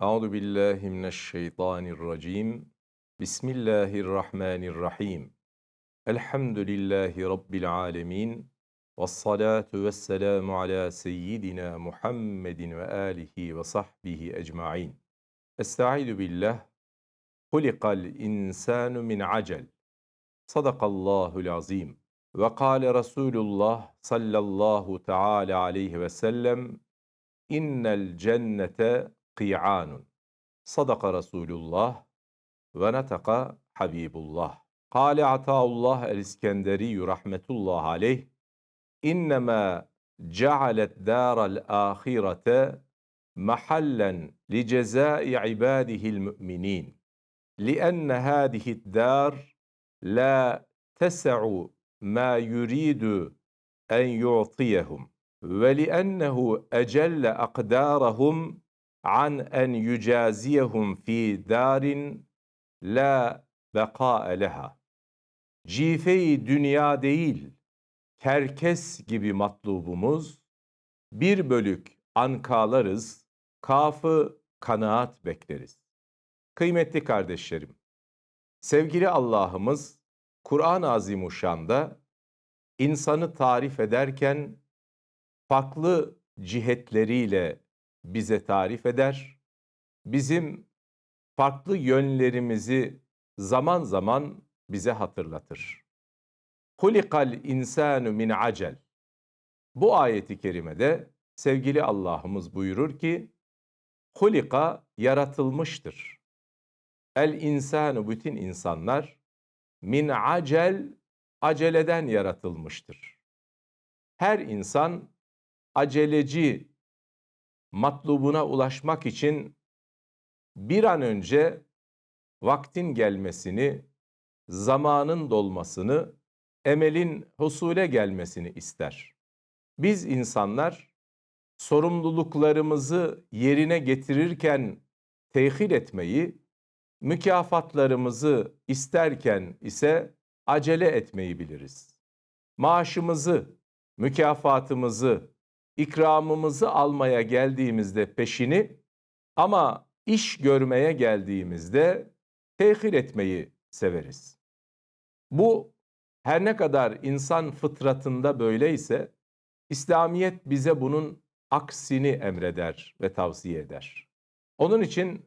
Euzu billahi mineşşeytanirracim. Bismillahirrahmanirrahim. Elhamdülillahi rabbil alamin. Ves salatu vesselamu ala seyyidina Muhammedin ve alihi ve sahbihi ecmaîn. Estaizu billah. Hulikal insanu min acel. Sadakallahul azim. Ve kâle Resulullah sallallahu teâlâ aleyhi ve sellem İnnel cennete قيعان. صدق رسول الله ونطق حبيب الله. قال عطاء الله الإسكندري رحمة الله عليه إنما جعلت دار الآخرة محلا لجزاء عباده المؤمنين لأن هذه الدار لا تسع ما يريد أن يعطيهم ولأنه أجل أقدارهم an en yücaziyehum fi darin la beka leha. Cife-i değil, kerkes gibi matlubumuz, bir bölük ankalarız, kafı kanaat bekleriz. Kıymetli kardeşlerim, sevgili Allah'ımız Kur'an-ı Azimuşşan'da insanı tarif ederken farklı cihetleriyle bize tarif eder. Bizim farklı yönlerimizi zaman zaman bize hatırlatır. Hulikal insanu min acel. Bu ayeti kerimede sevgili Allah'ımız buyurur ki hulika yaratılmıştır. El insanu bütün insanlar min acel aceleden yaratılmıştır. Her insan aceleci matlubuna ulaşmak için bir an önce vaktin gelmesini, zamanın dolmasını, emelin husule gelmesini ister. Biz insanlar sorumluluklarımızı yerine getirirken tehir etmeyi, mükafatlarımızı isterken ise acele etmeyi biliriz. Maaşımızı, mükafatımızı, ikramımızı almaya geldiğimizde peşini ama iş görmeye geldiğimizde tehir etmeyi severiz. Bu her ne kadar insan fıtratında böyleyse İslamiyet bize bunun aksini emreder ve tavsiye eder. Onun için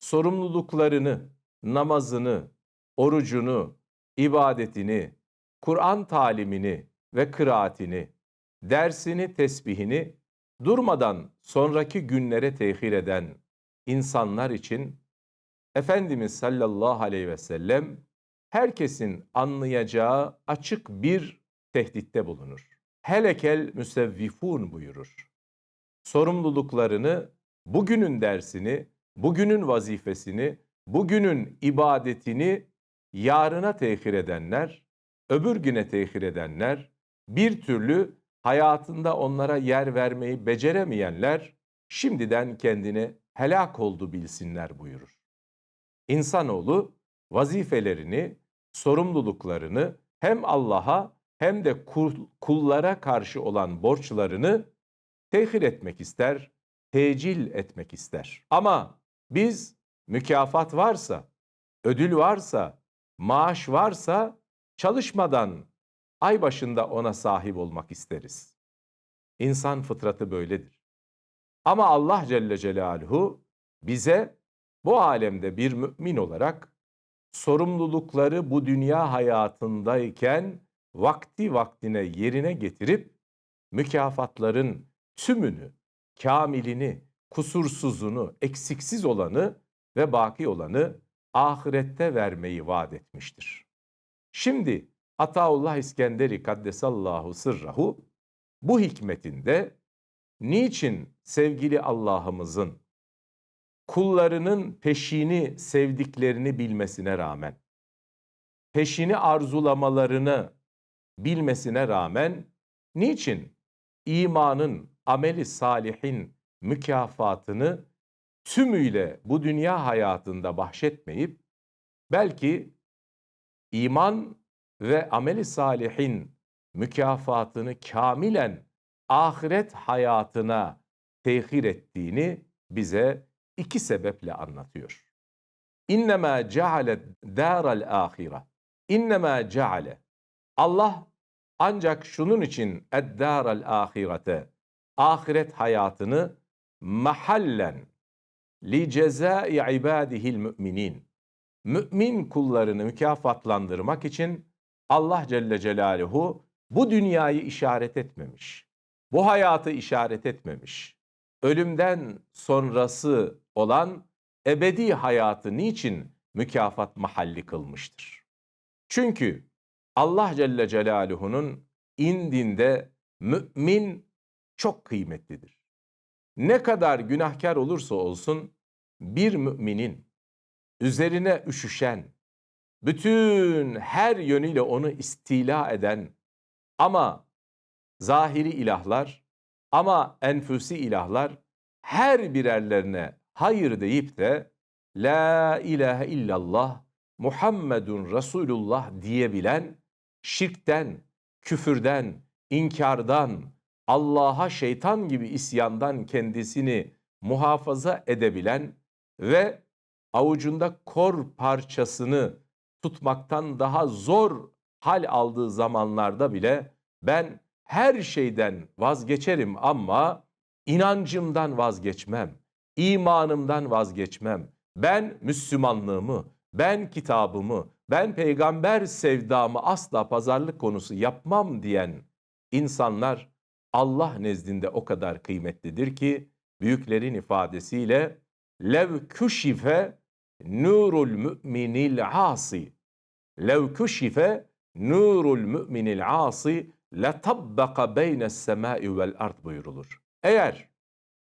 sorumluluklarını, namazını, orucunu, ibadetini, Kur'an talimini ve kıraatini, dersini, tesbihini durmadan sonraki günlere tehir eden insanlar için Efendimiz sallallahu aleyhi ve sellem herkesin anlayacağı açık bir tehditte bulunur. Helekel müsevvifun buyurur. Sorumluluklarını, bugünün dersini, bugünün vazifesini, bugünün ibadetini yarına tehir edenler, öbür güne tehir edenler, bir türlü hayatında onlara yer vermeyi beceremeyenler şimdiden kendine helak oldu bilsinler buyurur. İnsanoğlu vazifelerini, sorumluluklarını hem Allah'a hem de kullara karşı olan borçlarını tehir etmek ister, tecil etmek ister. Ama biz mükafat varsa, ödül varsa, maaş varsa çalışmadan ay başında ona sahip olmak isteriz. İnsan fıtratı böyledir. Ama Allah Celle Celaluhu bize bu alemde bir mümin olarak sorumlulukları bu dünya hayatındayken vakti vaktine yerine getirip mükafatların tümünü, kamilini, kusursuzunu, eksiksiz olanı ve baki olanı ahirette vermeyi vaat etmiştir. Şimdi Ataullah İskenderi Kaddesallahu sırrahu bu hikmetinde niçin sevgili Allah'ımızın kullarının peşini sevdiklerini bilmesine rağmen, peşini arzulamalarını bilmesine rağmen niçin imanın, ameli salihin mükafatını tümüyle bu dünya hayatında bahşetmeyip belki iman ve ameli salihin mükafatını kamilen ahiret hayatına tehir ettiğini bize iki sebeple anlatıyor. İnnemâ ceale dâral âhire. İnnemâ ceale. Allah ancak şunun için eddâral âhirete, ahiret hayatını mahallen li cezai ibadihil müminin. Mümin kullarını mükafatlandırmak için Allah Celle Celaluhu bu dünyayı işaret etmemiş. Bu hayatı işaret etmemiş. Ölümden sonrası olan ebedi hayatı niçin mükafat mahalli kılmıştır? Çünkü Allah Celle Celaluhu'nun indinde mümin çok kıymetlidir. Ne kadar günahkar olursa olsun bir müminin üzerine üşüşen, bütün her yönüyle onu istila eden ama zahiri ilahlar ama enfüsi ilahlar her birerlerine hayır deyip de La ilahe illallah Muhammedun Resulullah diyebilen şirkten, küfürden, inkardan, Allah'a şeytan gibi isyandan kendisini muhafaza edebilen ve avucunda kor parçasını tutmaktan daha zor hal aldığı zamanlarda bile ben her şeyden vazgeçerim ama inancımdan vazgeçmem, imanımdan vazgeçmem. Ben Müslümanlığımı, ben kitabımı, ben peygamber sevdamı asla pazarlık konusu yapmam diyen insanlar Allah nezdinde o kadar kıymetlidir ki büyüklerin ifadesiyle lev küşife nurul müminil asi lev küşife nurul müminil asi letabbaka beynes semai vel ard buyurulur. Eğer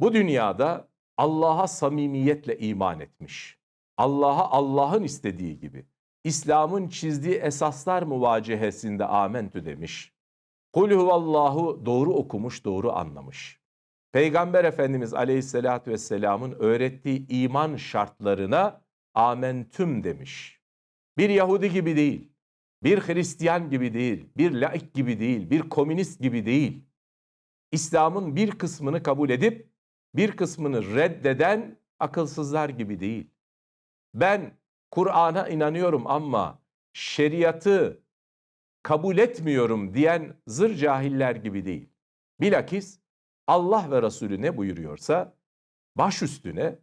bu dünyada Allah'a samimiyetle iman etmiş, Allah'a Allah'ın istediği gibi, İslam'ın çizdiği esaslar muvacehesinde amentü demiş. Kul huvallahu doğru okumuş, doğru anlamış. Peygamber Efendimiz Aleyhisselatü Vesselam'ın öğrettiği iman şartlarına amentüm demiş. Bir Yahudi gibi değil, bir Hristiyan gibi değil, bir laik gibi değil, bir komünist gibi değil. İslam'ın bir kısmını kabul edip bir kısmını reddeden akılsızlar gibi değil. Ben Kur'an'a inanıyorum ama şeriatı kabul etmiyorum diyen zır cahiller gibi değil. Bilakis Allah ve Resulü ne buyuruyorsa baş üstüne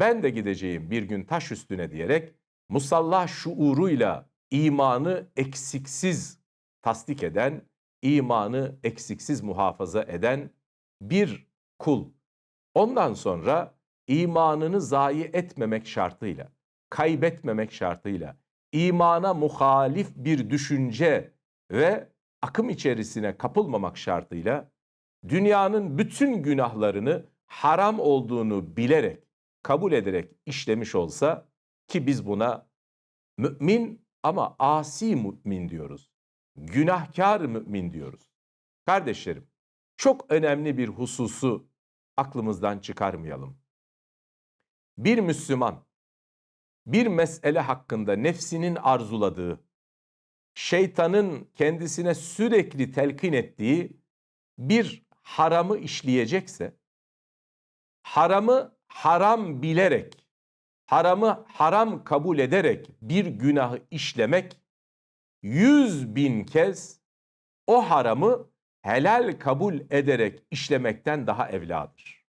ben de gideceğim bir gün taş üstüne diyerek musalla şuuruyla imanı eksiksiz tasdik eden, imanı eksiksiz muhafaza eden bir kul. Ondan sonra imanını zayi etmemek şartıyla, kaybetmemek şartıyla, imana muhalif bir düşünce ve akım içerisine kapılmamak şartıyla dünyanın bütün günahlarını haram olduğunu bilerek, kabul ederek işlemiş olsa ki biz buna mümin ama asi mümin diyoruz. Günahkar mümin diyoruz. Kardeşlerim, çok önemli bir hususu aklımızdan çıkarmayalım. Bir Müslüman bir mesele hakkında nefsinin arzuladığı, şeytanın kendisine sürekli telkin ettiği bir haramı işleyecekse, haramı haram bilerek, haramı haram kabul ederek bir günahı işlemek, yüz bin kez o haramı helal kabul ederek işlemekten daha evladır.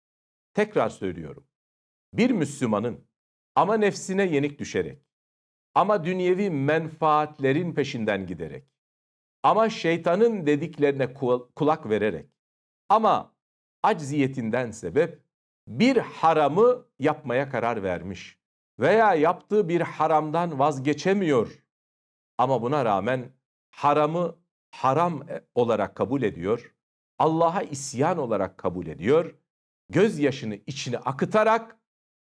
Tekrar söylüyorum. Bir Müslümanın ama nefsine yenik düşerek, ama dünyevi menfaatlerin peşinden giderek, ama şeytanın dediklerine kulak vererek, ama acziyetinden sebep bir haramı yapmaya karar vermiş veya yaptığı bir haramdan vazgeçemiyor. Ama buna rağmen haramı haram e, olarak kabul ediyor. Allah'a isyan olarak kabul ediyor. Gözyaşını içine akıtarak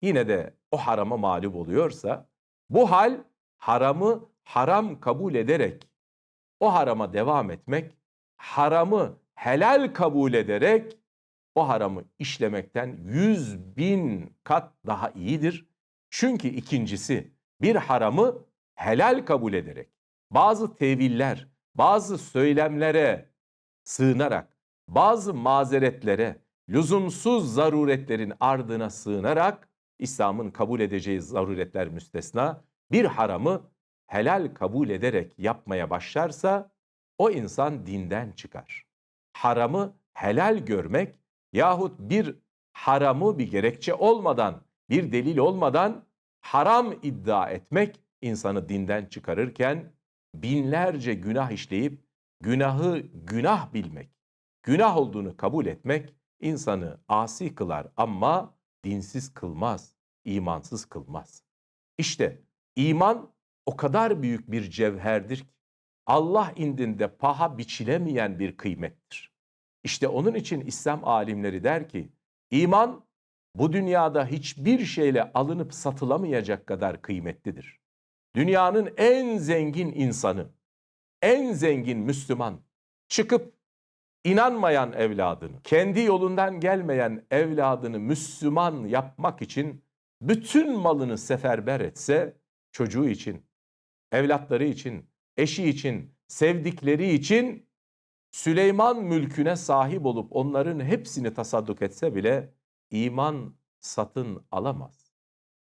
yine de o harama mağlup oluyorsa bu hal haramı haram kabul ederek o harama devam etmek, haramı helal kabul ederek o haramı işlemekten yüz bin kat daha iyidir. Çünkü ikincisi bir haramı helal kabul ederek bazı teviller, bazı söylemlere sığınarak, bazı mazeretlere, lüzumsuz zaruretlerin ardına sığınarak İslam'ın kabul edeceği zaruretler müstesna, bir haramı helal kabul ederek yapmaya başlarsa o insan dinden çıkar. Haramı helal görmek yahut bir haramı bir gerekçe olmadan, bir delil olmadan haram iddia etmek insanı dinden çıkarırken binlerce günah işleyip günahı günah bilmek, günah olduğunu kabul etmek insanı asi kılar ama dinsiz kılmaz, imansız kılmaz. İşte iman o kadar büyük bir cevherdir ki Allah indinde paha biçilemeyen bir kıymettir. İşte onun için İslam alimleri der ki iman bu dünyada hiçbir şeyle alınıp satılamayacak kadar kıymetlidir. Dünyanın en zengin insanı, en zengin Müslüman çıkıp inanmayan evladını, kendi yolundan gelmeyen evladını Müslüman yapmak için bütün malını seferber etse çocuğu için, evlatları için, eşi için, sevdikleri için Süleyman mülküne sahip olup onların hepsini tasadduk etse bile iman satın alamaz.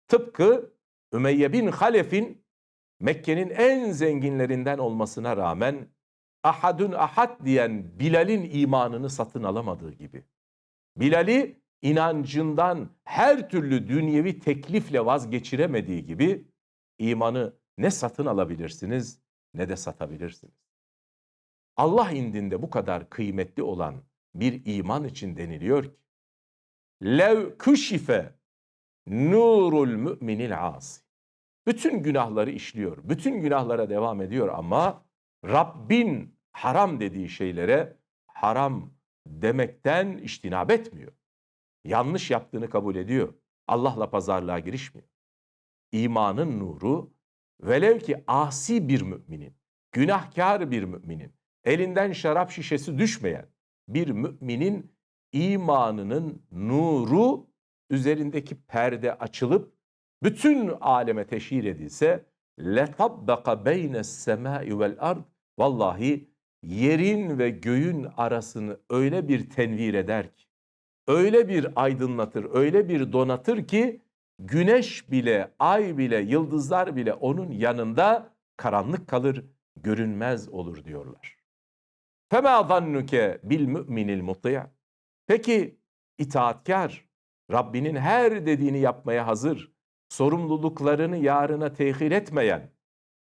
Tıpkı Ümeyye bin Halef'in Mekke'nin en zenginlerinden olmasına rağmen ahadun ahad diyen Bilal'in imanını satın alamadığı gibi. Bilal'i inancından her türlü dünyevi teklifle vazgeçiremediği gibi imanı ne satın alabilirsiniz ne de satabilirsiniz. Allah indinde bu kadar kıymetli olan bir iman için deniliyor ki lev küşife nurul müminil asi. Bütün günahları işliyor. Bütün günahlara devam ediyor ama Rabbin haram dediği şeylere haram demekten iştinab etmiyor. Yanlış yaptığını kabul ediyor. Allah'la pazarlığa girişmiyor. İmanın nuru velev ki asi bir müminin, günahkar bir müminin, elinden şarap şişesi düşmeyen bir müminin imanının nuru üzerindeki perde açılıp bütün aleme teşhir edilse letabbaka beynes semai vel ard vallahi yerin ve göğün arasını öyle bir tenvir eder ki öyle bir aydınlatır, öyle bir donatır ki güneş bile, ay bile, yıldızlar bile onun yanında karanlık kalır, görünmez olur diyorlar. Fema zannuke bil müminil mutya. Peki itaatkar, Rabbinin her dediğini yapmaya hazır, sorumluluklarını yarına tehir etmeyen,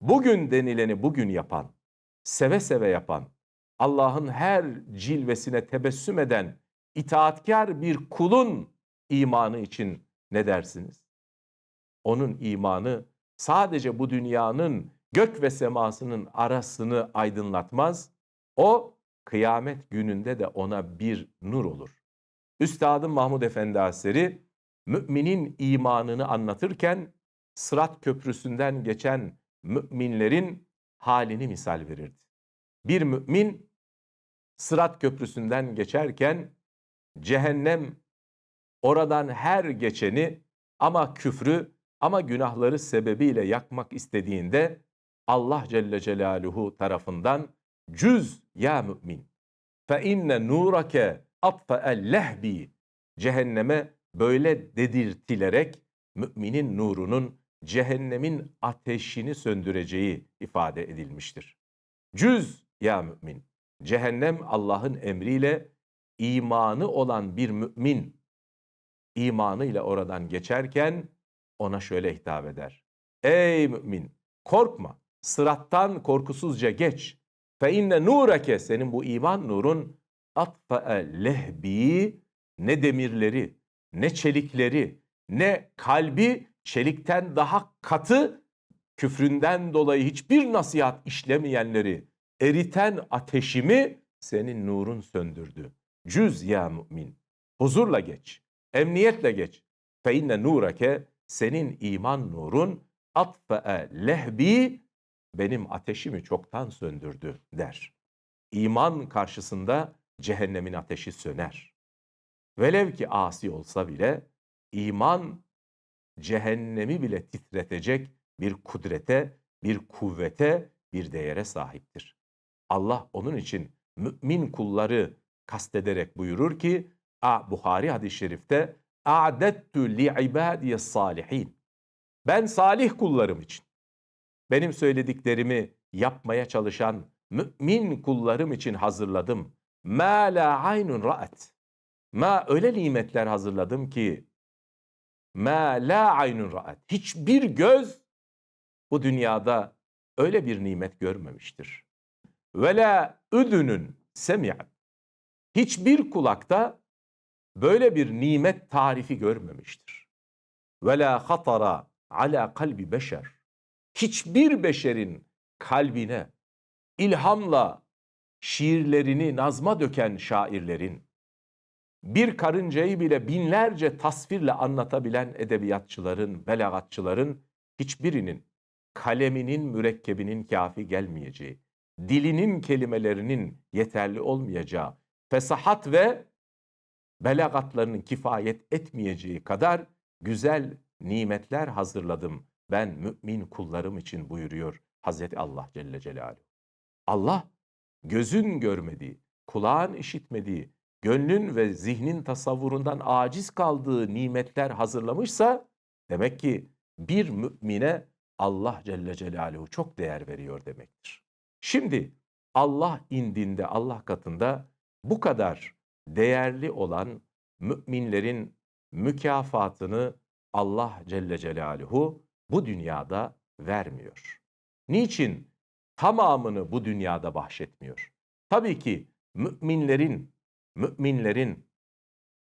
bugün denileni bugün yapan, seve seve yapan, Allah'ın her cilvesine tebessüm eden itaatkar bir kulun imanı için ne dersiniz? Onun imanı sadece bu dünyanın gök ve semasının arasını aydınlatmaz. O kıyamet gününde de ona bir nur olur. Üstadım Mahmud Efendi Hazretleri müminin imanını anlatırken Sırat Köprüsü'nden geçen müminlerin halini misal verirdi. Bir mümin Sırat Köprüsü'nden geçerken cehennem oradan her geçeni ama küfrü ama günahları sebebiyle yakmak istediğinde Allah Celle Celaluhu tarafından cüz ya mümin fe inne nurake atfa'el lehbi cehenneme böyle dedirtilerek müminin nurunun cehennemin ateşini söndüreceği ifade edilmiştir. Cüz ya mümin. Cehennem Allah'ın emriyle imanı olan bir mümin imanıyla oradan geçerken ona şöyle hitap eder. Ey mümin korkma sırattan korkusuzca geç. Fe inne nureke senin bu iman nurun atfa'e lehbi ne demirleri ne çelikleri ne kalbi çelikten daha katı küfründen dolayı hiçbir nasihat işlemeyenleri eriten ateşimi senin nurun söndürdü. Cüz ya mümin. Huzurla geç. Emniyetle geç. Fe inne nurake senin iman nurun atfa'e lehbi benim ateşimi çoktan söndürdü der. İman karşısında cehennemin ateşi söner. Velev ki asi olsa bile iman cehennemi bile titretecek bir kudrete, bir kuvvete, bir değere sahiptir. Allah onun için mümin kulları kastederek buyurur ki, A Buhari hadis-i şerifte a'dettu li'ibadiye salihin. Ben salih kullarım için, benim söylediklerimi yapmaya çalışan mümin kullarım için hazırladım. Ma la aynun ra'at. Ma öyle nimetler hazırladım ki ma la aynun ra'at. Hiçbir göz bu dünyada öyle bir nimet görmemiştir. Ve la üdünün semi'at. Hiçbir kulakta böyle bir nimet tarifi görmemiştir. Ve la hatara ala kalbi beşer. Hiçbir beşerin kalbine ilhamla şiirlerini nazma döken şairlerin, bir karıncayı bile binlerce tasvirle anlatabilen edebiyatçıların, belagatçıların hiçbirinin kaleminin mürekkebinin kafi gelmeyeceği, dilinin kelimelerinin yeterli olmayacağı, fesahat ve belagatlarının kifayet etmeyeceği kadar güzel nimetler hazırladım ben mümin kullarım için buyuruyor Hazreti Allah Celle Celaluhu. Allah gözün görmediği, kulağın işitmediği, gönlün ve zihnin tasavvurundan aciz kaldığı nimetler hazırlamışsa demek ki bir mümine Allah Celle Celaluhu çok değer veriyor demektir. Şimdi Allah indinde, Allah katında bu kadar değerli olan müminlerin mükafatını Allah Celle Celaluhu bu dünyada vermiyor. Niçin tamamını bu dünyada bahşetmiyor? Tabii ki müminlerin müminlerin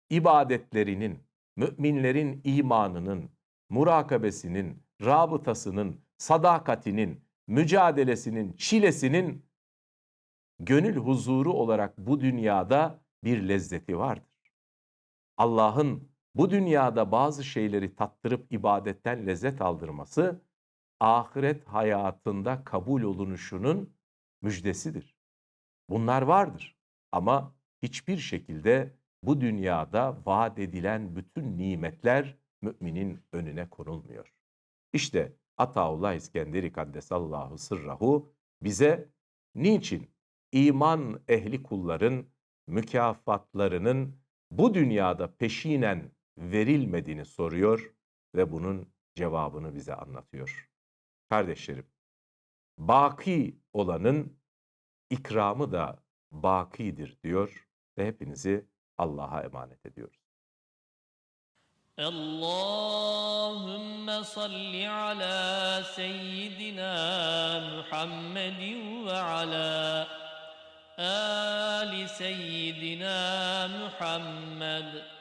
ibadetlerinin, müminlerin imanının, murakabesinin, rabıtasının, sadakatinin, mücadelesinin, çilesinin gönül huzuru olarak bu dünyada bir lezzeti vardır. Allah'ın bu dünyada bazı şeyleri tattırıp ibadetten lezzet aldırması ahiret hayatında kabul olunuşunun müjdesidir. Bunlar vardır ama hiçbir şekilde bu dünyada vaat edilen bütün nimetler müminin önüne konulmuyor. İşte Ataullah İskenderi Kaddesallahu Sırrahu bize niçin iman ehli kulların mükafatlarının bu dünyada peşinen verilmediğini soruyor ve bunun cevabını bize anlatıyor. Kardeşlerim, baki olanın ikramı da bakidir diyor ve hepinizi Allah'a emanet ediyoruz. Allahümme salli ala seyyidina Muhammedin ve ala ali seyyidina Muhammed.